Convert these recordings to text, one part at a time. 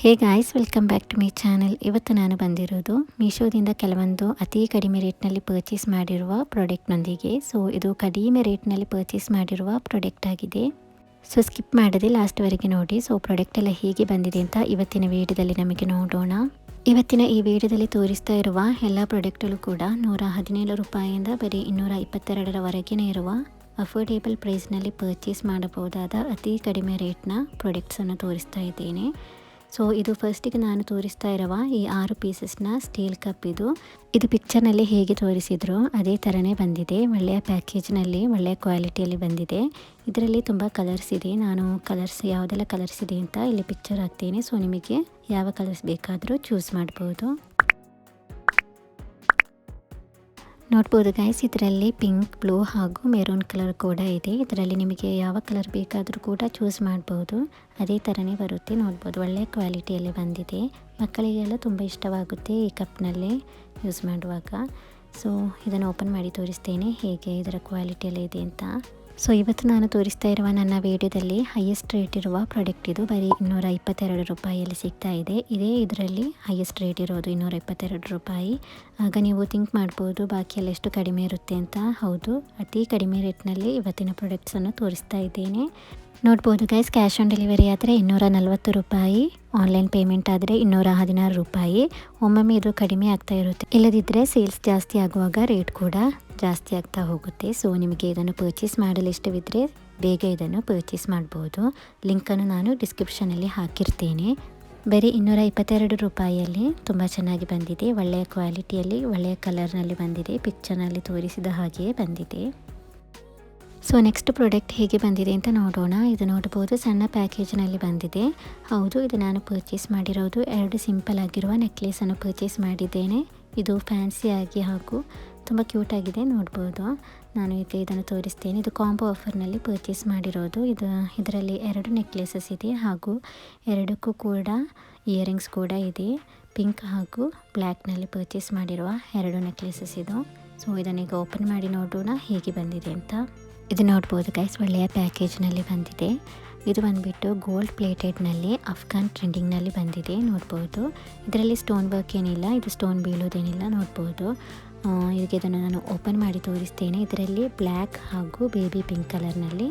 Hey guys welcome back to my channel ಇವತ್ತು ನಾನು ಬಂದಿರೋದು ಮೀಶೋದಿಂದ ಕೆಲವೊಂದು ಅತಿ ಕಡಿಮೆ ರೇಟ್ನಲ್ಲಿ ಪರ್ಚೇಸ್ ಮಾಡಿರುವ ಪ್ರಾಡಕ್ಟ್ನೊಂದಿಗೆ ಸೊ ಇದು ಕಡಿಮೆ ರೇಟ್ನಲ್ಲಿ ಪರ್ಚೇಸ್ ಮಾಡಿರುವ ಪ್ರಾಡಕ್ಟ್ ಆಗಿದೆ. ಸೊ ಸ್ಕಿಪ್ ಮಾಡದೆ ಲಾಸ್ಟ್ವರೆಗೆ ನೋಡಿ. ಸೊ ಪ್ರಾಡಕ್ಟ್ ಎಲ್ಲ ಹೇಗೆ ಬಂದಿದೆ ಅಂತ ಇವತ್ತಿನ ವಿಡಿಯೋದಲ್ಲಿ ನಮಗೆ ನೋಡೋಣ. ಇವತ್ತಿನ ಈ ವಿಡಿಯೋದಲ್ಲಿ ತೋರಿಸ್ತಾ ಇರುವ ಎಲ್ಲ ಪ್ರಾಡಕ್ಟಲ್ಲೂ ಕೂಡ ನೂರ ಹದಿನೇಳು ರೂಪಾಯಿಯಿಂದ ಬರೀ ಇನ್ನೂರ ಇಪ್ಪತ್ತೆರಡರವರೆಗೆ ಇರುವ ಅಫೋರ್ಡೇಬಲ್ ಪ್ರೈಸ್ನಲ್ಲಿ ಪರ್ಚೇಸ್ ಮಾಡಬಹುದಾದ ಅತಿ ಕಡಿಮೆ ರೇಟ್ನ ಪ್ರಾಡಕ್ಟ್ಸನ್ನು ತೋರಿಸ್ತಾ ಇದ್ದೇನೆ. ಸೊ ಇದು ಫಸ್ಟಿಗೆ ನಾನು ತೋರಿಸ್ತಾ ಇರುವ ಈ ಆರು ಪೀಸಸ್ನ ಸ್ಟೀಲ್ ಕಪ್ ಇದು. ಇದು ಪಿಕ್ಚರ್ನಲ್ಲಿ ಹೇಗೆ ತೋರಿಸಿದ್ರು, ಅದೇ ಥರನೇ ಬಂದಿದೆ. ಒಳ್ಳೆಯ ಪ್ಯಾಕೇಜ್ನಲ್ಲಿ ಒಳ್ಳೆಯ ಕ್ವಾಲಿಟಿಯಲ್ಲಿ ಬಂದಿದೆ. ಇದರಲ್ಲಿ ತುಂಬ ಕಲರ್ಸ್ ಇದೆ. ನಾನು ಕಲರ್ಸ್ ಯಾವುದೆಲ್ಲ ಕಲರ್ಸ್ ಇದೆ ಅಂತ ಇಲ್ಲಿ ಪಿಕ್ಚರ್ ಹಾಕ್ತೀನಿ. ಸೊ ನಿಮಗೆ ಯಾವ ಕಲರ್ಸ್ ಬೇಕಾದರೂ ಚೂಸ್ ಮಾಡ್ಬೋದು. ನೋಡ್ಬೋದು ಗೈಸ್ ಇದರಲ್ಲಿ ಪಿಂಕ್ ಬ್ಲೂ ಹಾಗೂ ಮೆರೂನ್ ಕಲರ್ ಕೂಡ ಇದೆ. ಇದರಲ್ಲಿ ನಿಮಗೆ ಯಾವ ಕಲರ್ ಬೇಕಾದರೂ ಕೂಡ ಚೂಸ್ ಮಾಡ್ಬೋದು. ಅದೇ ಥರನೇ ಬರುತ್ತೆ, ನೋಡ್ಬೋದು. ಒಳ್ಳೆಯ ಕ್ವಾಲಿಟಿಯಲ್ಲಿ ಬಂದಿದೆ. ಮಕ್ಕಳಿಗೆಲ್ಲ ತುಂಬ ಇಷ್ಟವಾಗುತ್ತೆ ಈ ಕಪ್ನಲ್ಲೇ ಯೂಸ್ ಮಾಡುವಾಗ. ಸೊ ಇದನ್ನು ಓಪನ್ ಮಾಡಿ ತೋರಿಸ್ತೇನೆ, ಹೇಗೆ, ಇದರ ಕ್ವಾಲಿಟಿಯಲ್ಲಿ ಇದೆ ಅಂತ. ಸೊ ಇವತ್ತು ನಾನು ತೋರಿಸ್ತಾ ಇರುವ ನನ್ನ ವಿಡಿಯೋದಲ್ಲಿ ಹೈಯೆಸ್ಟ್ ರೇಟ್ ಇರುವ ಪ್ರಾಡಕ್ಟ್ ಇದು. ಬರೀ ಇನ್ನೂರ ಇಪ್ಪತ್ತೆರಡು ರೂಪಾಯಿಯಲ್ಲಿ ಸಿಗ್ತಾ ಇದೆ. ಇದೇ ಇದರಲ್ಲಿ ಹೈಯೆಸ್ಟ್ ರೇಟ್ ಇರೋದು ಇನ್ನೂರ ಇಪ್ಪತ್ತೆರಡು ರೂಪಾಯಿ. ಆಗ ನೀವು ಥಿಂಕ್ ಮಾಡ್ಬೋದು ಬಾಕಿ ಎಲ್ಲ ಎಷ್ಟು ಕಡಿಮೆ ಇರುತ್ತೆ ಅಂತ. ಹೌದು, ಅತಿ ಕಡಿಮೆ ರೇಟ್ನಲ್ಲಿ ಇವತ್ತಿನ ಪ್ರಾಡಕ್ಟ್ಸನ್ನು ತೋರಿಸ್ತಾ ಇದ್ದೇನೆ. ನೋಡ್ಬೋದು ಗೈಸ್ ಕ್ಯಾಶ್ ಆನ್ ಡೆಲಿವರಿ ಆದರೆ ಇನ್ನೂರ ನಲ್ವತ್ತು ರೂಪಾಯಿ. ಆನ್ಲೈನ್ ಪೇಮೆಂಟ್ ಆದರೆ ಇನ್ನೂರ ಹದಿನಾರು ರೂಪಾಯಿ. ಒಮ್ಮೊಮ್ಮೆ ಇದು ಕಡಿಮೆ ಆಗ್ತಾ ಇರುತ್ತೆ. ಇಲ್ಲದಿದ್ದರೆ ಸೇಲ್ಸ್ ಜಾಸ್ತಿ ಆಗುವಾಗ ರೇಟ್ ಕೂಡ ಜಾಸ್ತಿ ಆಗ್ತಾ ಹೋಗುತ್ತೆ. ಸೊ ನಿಮಗೆ ಇದನ್ನು ಪರ್ಚೇಸ್ ಮಾಡಲು ಇಷ್ಟವಿದ್ದರೆ ಬೇಗ ಇದನ್ನು ಪರ್ಚೇಸ್ ಮಾಡ್ಬೋದು. ಲಿಂಕನ್ನು ನಾನು ಡಿಸ್ಕ್ರಿಪ್ಷನಲ್ಲಿ ಹಾಕಿರ್ತೇನೆ. ಬರೀ ಇನ್ನೂರ ಇಪ್ಪತ್ತೆರಡು ರೂಪಾಯಿಯಲ್ಲಿ ತುಂಬ ಚೆನ್ನಾಗಿ ಬಂದಿದೆ. ಒಳ್ಳೆಯ ಕ್ವಾಲಿಟಿಯಲ್ಲಿ ಒಳ್ಳೆಯ ಕಲರ್ನಲ್ಲಿ ಬಂದಿದೆ. ಪಿಕ್ಚರ್ನಲ್ಲಿ ತೋರಿಸಿದ ಹಾಗೆಯೇ ಬಂದಿದೆ. ಸೊ ನೆಕ್ಸ್ಟ್ ಪ್ರಾಡಕ್ಟ್ ಹೇಗೆ ಬಂದಿದೆ ಅಂತ ನೋಡೋಣ. ಇದು ನೋಡ್ಬೋದು, ಸಣ್ಣ ಪ್ಯಾಕೇಜ್ನಲ್ಲಿ ಬಂದಿದೆ. ಹೌದು, ಇದು ನಾನು ಪರ್ಚೇಸ್ ಮಾಡಿರೋದು. ಎರಡು ಸಿಂಪಲ್ ಆಗಿರುವ ನೆಕ್ಲೆಸನ್ನು ಪರ್ಚೇಸ್ ಮಾಡಿದ್ದೇನೆ. ಇದು ಫ್ಯಾನ್ಸಿಯಾಗಿ ಹಾಗೂ ತುಂಬ ಕ್ಯೂಟಾಗಿದೆ ನೋಡ್ಬೋದು. ನಾನು ಈಗ ಇದನ್ನು ತೋರಿಸ್ತೇನೆ. ಇದು ಕಾಂಬೋ ಆಫರ್ನಲ್ಲಿ ಪರ್ಚೇಸ್ ಮಾಡಿರೋದು. ಇದು ಇದರಲ್ಲಿ ಎರಡು ನೆಕ್ಲೆಸಸ್ ಇದೆ ಹಾಗೂ ಎರಡಕ್ಕೂ ಕೂಡ ಇಯರಿಂಗ್ಸ್ ಕೂಡ ಇದೆ. ಪಿಂಕ್ ಹಾಗೂ ಬ್ಲ್ಯಾಕ್ನಲ್ಲಿ ಪರ್ಚೇಸ್ ಮಾಡಿರುವ ಎರಡು ನೆಕ್ಲೆಸಸ್ ಇದು. ಸೊ ಇದನ್ನೀಗ ಓಪನ್ ಮಾಡಿ ನೋಡೋಣ, ಹೇಗೆ ಬಂದಿದೆ ಅಂತ. ಇದು ನೋಡ್ಬೋದು ಗೈಸ್, ಒಳ್ಳೆಯ ಪ್ಯಾಕೇಜ್ನಲ್ಲಿ ಬಂದಿದೆ. ಇದು ಬಂದುಬಿಟ್ಟು ಗೋಲ್ಡ್ ಪ್ಲೇಟೆಡ್ನಲ್ಲಿ ಅಫ್ಘಾನ್ ಟ್ರೆಂಡಿಂಗ್ನಲ್ಲಿ ಬಂದಿದೆ, ನೋಡ್ಬೋದು. ಇದರಲ್ಲಿ ಸ್ಟೋನ್ ವರ್ಕ್ ಏನಿಲ್ಲ, ಇದು ಸ್ಟೋನ್ ಬೀಳೋದೇನಿಲ್ಲ, ನೋಡ್ಬೋದು. ಇದಕ್ಕೆ ಇದನ್ನು ನಾನು ಓಪನ್ ಮಾಡಿ ತೋರಿಸ್ತೇನೆ. ಇದರಲ್ಲಿ ಬ್ಲ್ಯಾಕ್ ಹಾಗೂ ಬೇಬಿ ಪಿಂಕ್ ಕಲರ್ನಲ್ಲಿ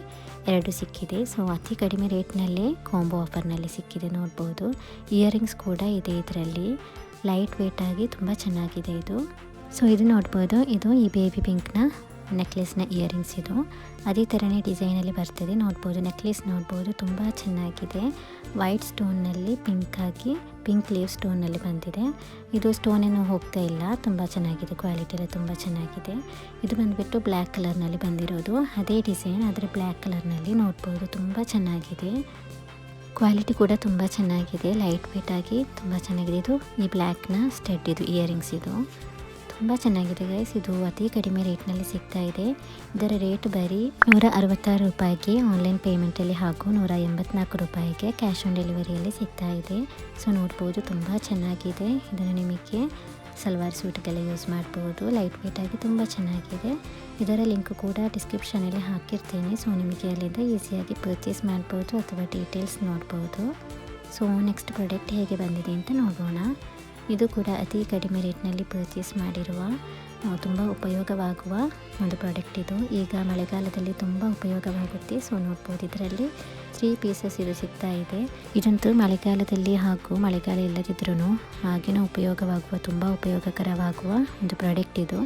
ಎರಡು ಸಿಕ್ಕಿದೆ. ಸೊ ಅತಿ ಕಡಿಮೆ ರೇಟ್ನಲ್ಲೇ ಕಾಂಬೋ ಆಫರ್ನಲ್ಲಿ ಸಿಕ್ಕಿದೆ, ನೋಡ್ಬೋದು. ಇಯರಿಂಗ್ಸ್ ಕೂಡ ಇದೆ ಇದರಲ್ಲಿ. ಲೈಟ್ ವೇಟಾಗಿ ತುಂಬ ಚೆನ್ನಾಗಿದೆ ಇದು. ಸೊ ಇದು ನೋಡ್ಬೋದು. ಇದು ಈ ಬೇಬಿ ಪಿಂಕ್ನ ನೆಕ್ಲೆಸ್ನ ಇಯರಿಂಗ್ಸ್ ಇದು. ಅದೇ ಥರನೇ ಡಿಸೈನಲ್ಲಿ ಬರ್ತದೆ. ನೋಡ್ಬೋದು, ನೆಕ್ಲೆಸ್ ನೋಡ್ಬೋದು, ತುಂಬ ಚೆನ್ನಾಗಿದೆ. ವೈಟ್ ಸ್ಟೋನ್ನಲ್ಲಿ ಪಿಂಕ್ ಆಗಿ ಪಿಂಕ್ ಲೀವ್ ಸ್ಟೋನ್ನಲ್ಲಿ ಬಂದಿದೆ. ಇದು ಸ್ಟೋನ್ ಸ್ಟೋನೇನು ಹೋಗ್ತಾ ಇಲ್ಲ. ತುಂಬ ಚೆನ್ನಾಗಿದೆ, ಕ್ವಾಲಿಟಿ ಎಲ್ಲ ತುಂಬ ಚೆನ್ನಾಗಿದೆ. ಇದು ಬಂದುಬಿಟ್ಟು ಬ್ಲ್ಯಾಕ್ ಕಲರ್ನಲ್ಲಿ ಬಂದಿರೋದು. ಅದೇ ಡಿಸೈನ್, ಆದರೆ ಬ್ಲ್ಯಾಕ್ ಕಲರ್ನಲ್ಲಿ ನೋಡ್ಬೋದು, ತುಂಬ ಚೆನ್ನಾಗಿದೆ. ಕ್ವಾಲಿಟಿ ಕೂಡ ತುಂಬ ಚೆನ್ನಾಗಿದೆ. ಲೈಟ್ ವೇಟ್ ಆಗಿ ತುಂಬ ಚೆನ್ನಾಗಿದೆ. ಇದು ಈ ಬ್ಲ್ಯಾಕ್ನ ಸ್ಟೆಡ್ ಇದು, ಇಯರಿಂಗ್ಸ್ ಇದು. ತುಂಬ ಚೆನ್ನಾಗಿದೆ ಗೈಸ್ ಇದು ಅತಿ ಕಡಿಮೆ ರೇಟ್ನಲ್ಲಿ ಸಿಗ್ತಾ ಇದೆ. ಇದರ ರೇಟ್ ಬರೀ ನೂರ ಅರವತ್ತಾರು ರೂಪಾಯಿಗೆ ಆನ್ಲೈನ್ ಪೇಮೆಂಟಲ್ಲಿ ಹಾಗೂ ನೂರ ಎಂಬತ್ನಾಲ್ಕು ರೂಪಾಯಿಗೆ ಕ್ಯಾಶ್ ಆನ್ ಡೆಲಿವರಿಯಲ್ಲಿ ಸಿಗ್ತಾ ಇದೆ. ಸೊ ನೋಡ್ಬೋದು ತುಂಬ ಚೆನ್ನಾಗಿದೆ. ಇದನ್ನು ನಿಮಗೆ ಸಲ್ವಾರ್ ಸೂಟ್ಗೆಲ್ಲ ಯೂಸ್ ಮಾಡ್ಬೋದು. ಲೈಟ್ ವೇಟಾಗಿ ತುಂಬ ಚೆನ್ನಾಗಿದೆ. ಇದರ ಲಿಂಕ್ ಕೂಡ ಡಿಸ್ಕ್ರಿಪ್ಷನಲ್ಲಿ ಹಾಕಿರ್ತೀನಿ. ಸೊ ನಿಮಗೆ ಅಲ್ಲಿಂದ ಈಸಿಯಾಗಿ ಪರ್ಚೇಸ್ ಮಾಡ್ಬೋದು ಅಥವಾ ಡೀಟೇಲ್ಸ್ ನೋಡ್ಬೋದು. ಸೊ ನೆಕ್ಸ್ಟ್ ಪ್ರಾಡಕ್ಟ್ ಹೇಗೆ ಬಂದಿದೆ ಅಂತ ನೋಡೋಣ. ಇದು ಕೂಡ ಅತಿ ಕಡಿಮೆ ರೇಟ್ನಲ್ಲಿ ಪರ್ಚೇಸ್ ಮಾಡಿರುವ ತುಂಬ ಉಪಯೋಗವಾಗುವ ಒಂದು ಪ್ರಾಡಕ್ಟ್ ಇದು. ಈಗ ಮಳೆಗಾಲದಲ್ಲಿ ತುಂಬ ಉಪಯೋಗವಾಗುತ್ತೆ. ಸೊ ನೋಡ್ಬೋದು ಇದರಲ್ಲಿ ತ್ರೀ ಪೀಸಸ್ ಇದು ಸಿಗ್ತಾ ಇದೆ. ಇದಂತೂ ಮಳೆಗಾಲದಲ್ಲಿ ಹಾಗೂ ಮಳೆಗಾಲ ಇಲ್ಲದಿದ್ರೂ ಆಗಿನ ಉಪಯೋಗವಾಗುವ, ತುಂಬ ಉಪಯೋಗಕರವಾಗುವ ಒಂದು ಪ್ರಾಡಕ್ಟ್ ಇದು.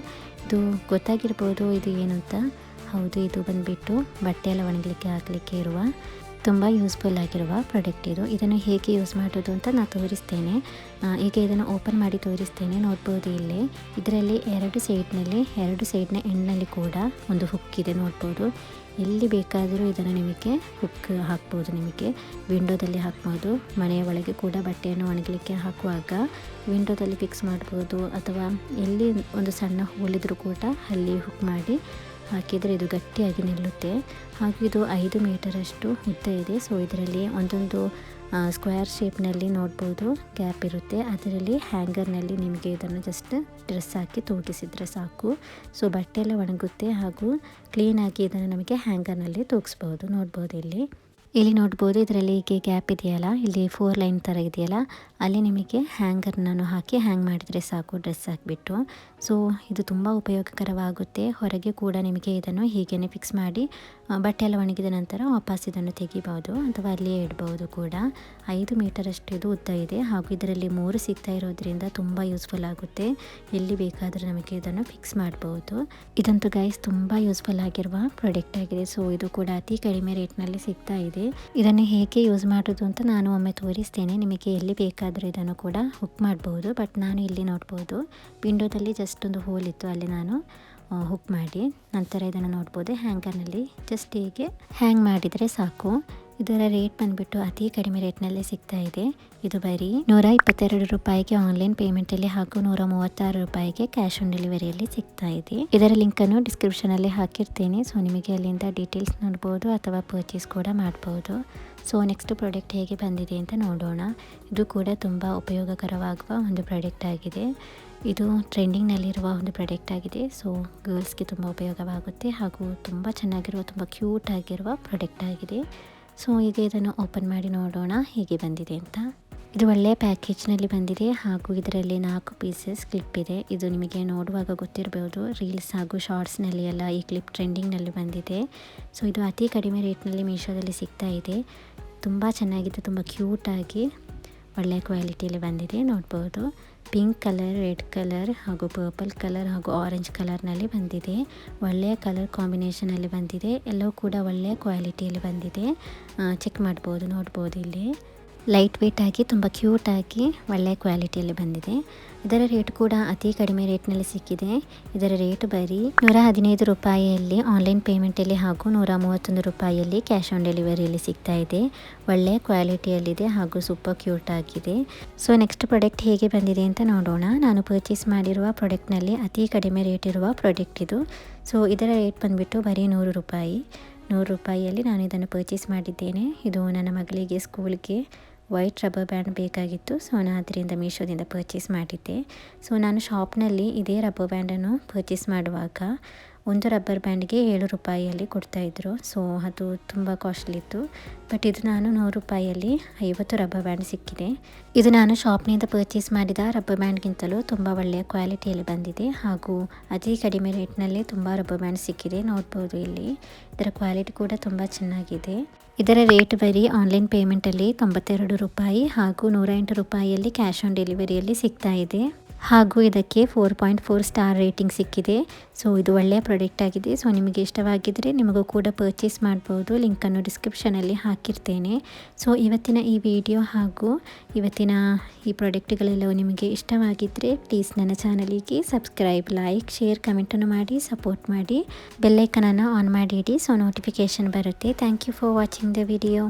ಇದು ಗೊತ್ತಾಗಿರ್ಬೋದು ಇದು ಏನು ಅಂತ. ಹೌದು, ಇದು ಬಂದುಬಿಟ್ಟು ಬಟ್ಟೆ ಎಲ್ಲ ಒಣಗಲಿಕ್ಕೆ, ಹಾಕಲಿಕ್ಕೆ ಇರುವ ತುಂಬ ಯೂಸ್ಫುಲ್ ಆಗಿರುವ ಪ್ರಾಡಕ್ಟ್ ಇದು. ಇದನ್ನು ಹೇಗೆ ಯೂಸ್ ಮಾಡೋದು ಅಂತ ನಾನು ತೋರಿಸ್ತೇನೆ. ಈಗ ಇದನ್ನು ಓಪನ್ ಮಾಡಿ ತೋರಿಸ್ತೇನೆ. ನೋಡ್ಬೋದು ಇಲ್ಲಿ. ಇದರಲ್ಲಿ ಎರಡು ಸೈಡ್ನಲ್ಲಿ ಎರಡು ಸೈಡ್ನ ಎಂಡ್ನಲ್ಲಿ ಕೂಡ ಒಂದು ಹುಕ್ ಇದೆ. ನೋಡ್ಬೋದು. ಎಲ್ಲಿ ಬೇಕಾದರೂ ಇದನ್ನು ನಿಮಗೆ ಹುಕ್ ಹಾಕ್ಬೋದು ನಿಮಗೆ. ವಿಂಡೋದಲ್ಲಿ ಹಾಕ್ಬೋದು. ಮನೆಯ ಒಳಗೆ ಕೂಡ ಬಟ್ಟೆಯನ್ನು ಒಣಗಲಿಕ್ಕೆ ಹಾಕುವಾಗ ವಿಂಡೋದಲ್ಲಿ ಫಿಕ್ಸ್ ಮಾಡ್ಬೋದು. ಅಥವಾ ಎಲ್ಲಿ ಒಂದು ಸಣ್ಣ ಹೋಲಿದ್ರೂ ಕೂಡ ಅಲ್ಲಿ ಹುಕ್ ಮಾಡಿ ಹಾಕಿದರೆ ಇದು ಗಟ್ಟಿಯಾಗಿ ನಿಲ್ಲುತ್ತೆ. ಹಾಗೂ ಇದು ಐದು ಮೀಟರಷ್ಟು ಉದ್ದ ಇದೆ. ಸೊ ಇದರಲ್ಲಿ ಒಂದೊಂದು ಸ್ಕ್ವೇರ್ ಶೇಪ್ನಲ್ಲಿ ನೋಡ್ಬೋದು. ಗ್ಯಾಪ್ ಇರುತ್ತೆ. ಅದರಲ್ಲಿ ಹ್ಯಾಂಗರ್ನಲ್ಲಿ ನಿಮಗೆ ಇದನ್ನು ಜಸ್ಟ್ ಡ್ರೆಸ್ ಹಾಕಿ ತೂಗಿಸಿದರೆ ಸಾಕು. ಸೊ ಬಟ್ಟೆ ಎಲ್ಲ ಒಣಗುತ್ತೆ ಹಾಗೂ ಕ್ಲೀನಾಗಿ ಇದನ್ನು ನಮಗೆ ಹ್ಯಾಂಗರ್ನಲ್ಲಿ ತೂಗಿಸ್ಬೋದು ನೋಡ್ಬೋದು ಇಲ್ಲಿ. ಇಲ್ಲಿ ನೋಡ್ಬೋದು ಇದರಲ್ಲಿ ಹೀಗೆ ಗ್ಯಾಪ್ ಇದೆಯಲ್ಲ? ಇಲ್ಲಿ ಫೋರ್ ಲೈನ್ ಥರ ಇದೆಯಲ್ಲ? ಅಲ್ಲಿ ನಿಮಗೆ ಹ್ಯಾಂಗರ್ನನ್ನು ಹಾಕಿ ಹ್ಯಾಂಗ್ ಮಾಡಿದರೆ ಸಾಕು ಡ್ರೆಸ್ ಹಾಕಿಬಿಟ್ಟು. ಸೊ ಇದು ತುಂಬ ಉಪಯೋಗಕರವಾಗುತ್ತೆ. ಹೊರಗೆ ಕೂಡ ನಿಮಗೆ ಇದನ್ನು ಹೀಗೇ ಫಿಕ್ಸ್ ಮಾಡಿ ಬಟ್ಟೆ ಎಲ್ಲ ಒಣಗಿದ ನಂತರ ವಾಪಸ್ ಇದನ್ನು ತೆಗಿಬೋದು ಅಥವಾ ಅಲ್ಲಿಯೇ ಇಡ್ಬೋದು ಕೂಡ. ಐದು ಮೀಟರಷ್ಟು ಇದು ಉದ್ದ ಇದೆ. ಹಾಗೂ ಇದರಲ್ಲಿ ಮೂರು ಸಿಗ್ತಾ ಇರೋದ್ರಿಂದ ತುಂಬ ಯೂಸ್ಫುಲ್ ಆಗುತ್ತೆ. ಎಲ್ಲಿ ಬೇಕಾದರೂ ನಮಗೆ ಇದನ್ನು ಫಿಕ್ಸ್ ಮಾಡ್ಬೋದು. ಇದಂತೂ ಗೈಸ್ ತುಂಬ ಯೂಸ್ಫುಲ್ ಆಗಿರುವ ಪ್ರಾಡಕ್ಟ್ ಆಗಿದೆ. ಸೊ ಇದು ಕೂಡ ಅತಿ ಕಡಿಮೆ ರೇಟ್ನಲ್ಲಿ ಸಿಗ್ತಾ ಇದೆ. ಇದನ್ನು ಹೇಗೆ ಯೂಸ್ ಮಾಡೋದು ಅಂತ ನಾನು ಒಮ್ಮೆ ತೋರಿಸ್ತೇನೆ. ನಿಮಗೆ ಎಲ್ಲಿ ಬೇಕಾದರೂ ಇದನ್ನು ಕೂಡ ಹುಕ್ ಮಾಡಬಹುದು ಬಟ್ ನಾನು ಇಲ್ಲಿ ನೋಡ್ಬೋದು. ವಿಂಡೋದಲ್ಲಿ ಜಸ್ಟ್ ಒಂದು ಹೋಲ್ ಇತ್ತು. ಅಲ್ಲಿ ನಾನು ಹುಕ್ ಮಾಡಿ. ನಂತರ ಇದನ್ನು ನೋಡ್ಬೋದು. ಹ್ಯಾಂಗರ್ನಲ್ಲಿ ಜಸ್ಟ್ ಹೀಗೆ ಹ್ಯಾಂಗ್ ಮಾಡಿದರೆ ಸಾಕು. ಇದರ ರೇಟ್ ಬಂದ್ಬಿಟ್ಟು ಅತಿ ಕಡಿಮೆ ರೇಟ್ನಲ್ಲೇ ಸಿಗ್ತಾ ಇದೆ. ಇದು ಬರೀ ನೂರ ಇಪ್ಪತ್ತೆರಡು ರೂಪಾಯಿಗೆ ಆನ್ಲೈನ್ ಪೇಮೆಂಟಲ್ಲಿ ಹಾಗೂ ನೂರ ಮೂವತ್ತಾರು ರೂಪಾಯಿಗೆ ಕ್ಯಾಶ್ ಆನ್ ಡೆಲಿವರಿಯಲ್ಲಿ ಸಿಗ್ತಾ ಇದೆ. ಇದರ ಲಿಂಕನ್ನು ಡಿಸ್ಕ್ರಿಪ್ಷನಲ್ಲಿ ಹಾಕಿರ್ತೇನೆ. ಸೊ ನಿಮಗೆ ಅಲ್ಲಿಂದ ಡೀಟೇಲ್ಸ್ ನೋಡ್ಬೋದು ಅಥವಾ ಪರ್ಚೇಸ್ ಕೂಡ ಮಾಡ್ಬೋದು. ಸೊ ನೆಕ್ಸ್ಟ್ ಪ್ರಾಡಕ್ಟ್ ಹೇಗೆ ಬಂದಿದೆ ಅಂತ ನೋಡೋಣ. ಇದು ಕೂಡ ತುಂಬ ಉಪಯೋಗಕರವಾಗುವ ಒಂದು ಪ್ರಾಡಕ್ಟ್ ಆಗಿದೆ. ಇದು ಟ್ರೆಂಡಿಂಗ್ನಲ್ಲಿರುವ ಒಂದು ಪ್ರಾಡಕ್ಟ್ ಆಗಿದೆ. ಸೊ ಗರ್ಲ್ಸ್ಗೆ ತುಂಬ ಉಪಯೋಗವಾಗುತ್ತೆ ಹಾಗೂ ತುಂಬ ಚೆನ್ನಾಗಿರುವ, ತುಂಬ ಕ್ಯೂಟ್ ಆಗಿರುವ ಪ್ರಾಡಕ್ಟ್ ಆಗಿದೆ. ಸೊ ಈಗ ಇದನ್ನು ಓಪನ್ ಮಾಡಿ ನೋಡೋಣ ಹೇಗೆ ಬಂದಿದೆ ಅಂತ. ಇದು ಒಳ್ಳೆಯ ಪ್ಯಾಕೇಜ್ನಲ್ಲಿ ಬಂದಿದೆ. ಹಾಗೂ ಇದರಲ್ಲಿ ನಾಲ್ಕು ಪೀಸಸ್ ಕ್ಲಿಪ್ ಇದೆ. ಇದು ನಿಮಗೆ ನೋಡುವಾಗ ಗೊತ್ತಿರಬಹುದು ರೀಲ್ಸ್ ಹಾಗೂ ಶಾರ್ಟ್ಸ್ನಲ್ಲಿ ಎಲ್ಲ ಈ ಕ್ಲಿಪ್ ಟ್ರೆಂಡಿಂಗ್ನಲ್ಲಿ ಬಂದಿದೆ. ಸೊ ಇದು ಅತಿ ಕಡಿಮೆ ರೇಟ್ನಲ್ಲಿ ಮೀಶೋದಲ್ಲಿ ಸಿಗ್ತಾ ಇದೆ. ತುಂಬ ಚೆನ್ನಾಗಿದೆ, ತುಂಬ ಕ್ಯೂಟಾಗಿ ಒಳ್ಳೆಯ ಕ್ವಾಲಿಟಿಯಲ್ಲಿ ಬಂದಿದೆ, ನೋಡ್ಬೋದು. ಪಿಂಕ್ ಕಲರ್, ರೆಡ್ ಕಲರ್ ಹಾಗೂ ಪರ್ಪಲ್ ಕಲರ್ ಹಾಗೂ ಆರೆಂಜ್ ಕಲರ್ನಲ್ಲಿ ಬಂದಿದೆ. ಒಳ್ಳೆಯ ಕಲರ್ ಕಾಂಬಿನೇಷನಲ್ಲಿ ಬಂದಿದೆ. ಎಲ್ಲವೂ ಕೂಡ ಒಳ್ಳೆಯ ಕ್ವಾಲಿಟಿಯಲ್ಲಿ ಬಂದಿದೆ. ಚೆಕ್ ಮಾಡ್ಬೋದು, ನೋಡ್ಬೋದು ಇಲ್ಲಿ. ಲೈಟ್ ವೆಯ್ಟಾಗಿ ತುಂಬ ಕ್ಯೂಟಾಗಿ ಒಳ್ಳೆಯ ಕ್ವಾಲಿಟಿಯಲ್ಲಿ ಬಂದಿದೆ. ಇದರ ರೇಟ್ ಕೂಡ ಅತಿ ಕಡಿಮೆ ರೇಟ್ನಲ್ಲಿ ಸಿಕ್ಕಿದೆ. ಇದರ ರೇಟ್ ಬರೀ ನೂರ ಹದಿನೈದು ರೂಪಾಯಿಯಲ್ಲಿ ಆನ್ಲೈನ್ ಪೇಮೆಂಟಲ್ಲಿ ಹಾಗೂ ನೂರ ಮೂವತ್ತೊಂದು ರೂಪಾಯಿಯಲ್ಲಿ ಕ್ಯಾಶ್ ಆನ್ ಡೆಲಿವರಿಯಲ್ಲಿ ಸಿಗ್ತಾ ಇದೆ. ಒಳ್ಳೆಯ ಕ್ವಾಲಿಟಿಯಲ್ಲಿದೆ ಹಾಗೂ ಸೂಪರ್ ಕ್ಯೂಟ್ ಆಗಿದೆ. ಸೊ ನೆಕ್ಸ್ಟ್ ಪ್ರಾಡಕ್ಟ್ ಹೇಗೆ ಬಂದಿದೆ ಅಂತ ನೋಡೋಣ. ನಾನು ಪರ್ಚೇಸ್ ಮಾಡಿರುವ ಪ್ರಾಡಕ್ಟ್ನಲ್ಲಿ ಅತಿ ಕಡಿಮೆ ರೇಟ್ ಇರುವ ಪ್ರಾಡಕ್ಟ್ ಇದು. ಸೊ ಇದರ ರೇಟ್ ಬಂದುಬಿಟ್ಟು ಬರೀ ನೂರು ರೂಪಾಯಿ. ನೂರು ರೂಪಾಯಿಯಲ್ಲಿ ನಾನು ಇದನ್ನು ಪರ್ಚೇಸ್ ಮಾಡಿದ್ದೇನೆ. ಇದು ನನ್ನ ಮಗಳಿಗೆ ಸ್ಕೂಲ್ಗೆ ವೈಟ್ ರಬ್ಬರ್ ಬ್ಯಾಂಡ್ ಬೇಕಾಗಿತ್ತು. ಸೊ ನಾನು ಅದರಿಂದ ಮೀಶೋದಿಂದ ಪರ್ಚೇಸ್ ಮಾಡಿದ್ದೆ. ಸೊ ನಾನು ಶಾಪ್ನಲ್ಲಿ ಇದೇ ರಬ್ಬರ್ ಬ್ಯಾಂಡನ್ನು ಪರ್ಚೇಸ್ ಮಾಡುವಾಗ ಒಂದು ರಬ್ಬರ್ ಬ್ಯಾಂಡ್ಗೆ ಏಳು ರೂಪಾಯಿಯಲ್ಲಿ ಕೊಡ್ತಾಯಿದ್ರು ಸೊ, ಅದು ತುಂಬ ಕಾಸ್ಟ್ಲಿ ಇತ್ತು ಬಟ್ ಇದು ನಾನು ನೂರು ರೂಪಾಯಿಯಲ್ಲಿ ಐವತ್ತು ರಬ್ಬರ್ ಬ್ಯಾಂಡ್ ಸಿಕ್ಕಿದೆ. ಇದು ನಾನು ಶಾಪ್ನಿಂದ ಪರ್ಚೇಸ್ ಮಾಡಿದ ರಬ್ಬರ್ ಬ್ಯಾಂಡ್ಗಿಂತಲೂ ತುಂಬ ಒಳ್ಳೆಯ ಕ್ವಾಲಿಟಿಯಲ್ಲಿ ಬಂದಿದೆ. ಹಾಗೂ ಅತಿ ಕಡಿಮೆ ರೇಟ್ನಲ್ಲಿ ತುಂಬ ರಬ್ಬರ್ ಬ್ಯಾಂಡ್ ಸಿಕ್ಕಿದೆ ನೋಡ್ಬೋದು ಇಲ್ಲಿ. ಇದರ ಕ್ವಾಲಿಟಿ ಕೂಡ ತುಂಬ ಚೆನ್ನಾಗಿದೆ. ಇದರ ರೇಟ್ ಬರೀ ಆನ್ಲೈನ್ ಪೇಮೆಂಟಲ್ಲಿ ತೊಂಬತ್ತೆರಡು ರೂಪಾಯಿ ಹಾಗೂ ನೂರ ಎಂಟು ರೂಪಾಯಿಯಲ್ಲಿ ಕ್ಯಾಶ್ ಆನ್ ಡೆಲಿವರಿಯಲ್ಲಿ ಸಿಗ್ತಾ ಇದೆ. ಹಾಗೂ ಇದಕ್ಕೆ four point four star rating ಸಿಕ್ಕಿದೆ. ಸೊ ಇದು ಒಳ್ಳೆಯ ಪ್ರಾಡಕ್ಟ್ ಆಗಿದೆ. ಸೊ ನಿಮಗೆ ಇಷ್ಟವಾಗಿದ್ದರೆ ನಿಮಗೂ ಕೂಡ ಪರ್ಚೇಸ್ ಮಾಡ್ಬೋದು. ಲಿಂಕನ್ನು ಡಿಸ್ಕ್ರಿಪ್ಷನಲ್ಲಿ ಹಾಕಿರ್ತೇನೆ. ಸೊ ಇವತ್ತಿನ ಈ ವಿಡಿಯೋ ಹಾಗೂ ಇವತ್ತಿನ ಈ ಪ್ರಾಡಕ್ಟ್ಗಳೆಲ್ಲವೂ ನಿಮಗೆ ಇಷ್ಟವಾಗಿದ್ದರೆ ಪ್ಲೀಸ್ ನನ್ನ ಚಾನಲಿಗೆ ಸಬ್ಸ್ಕ್ರೈಬ್ ಲೈಕ್ ಶೇರ್ ಕಮೆಂಟನ್ನು ಮಾಡಿ ಸಪೋರ್ಟ್ ಮಾಡಿ. ಬೆಲ್ಲೈಕನನ್ನು ಆನ್ ಮಾಡಿ ಇಡಿ. ಸೊ ನೋಟಿಫಿಕೇಷನ್ ಬರುತ್ತೆ. Thank you for watching the video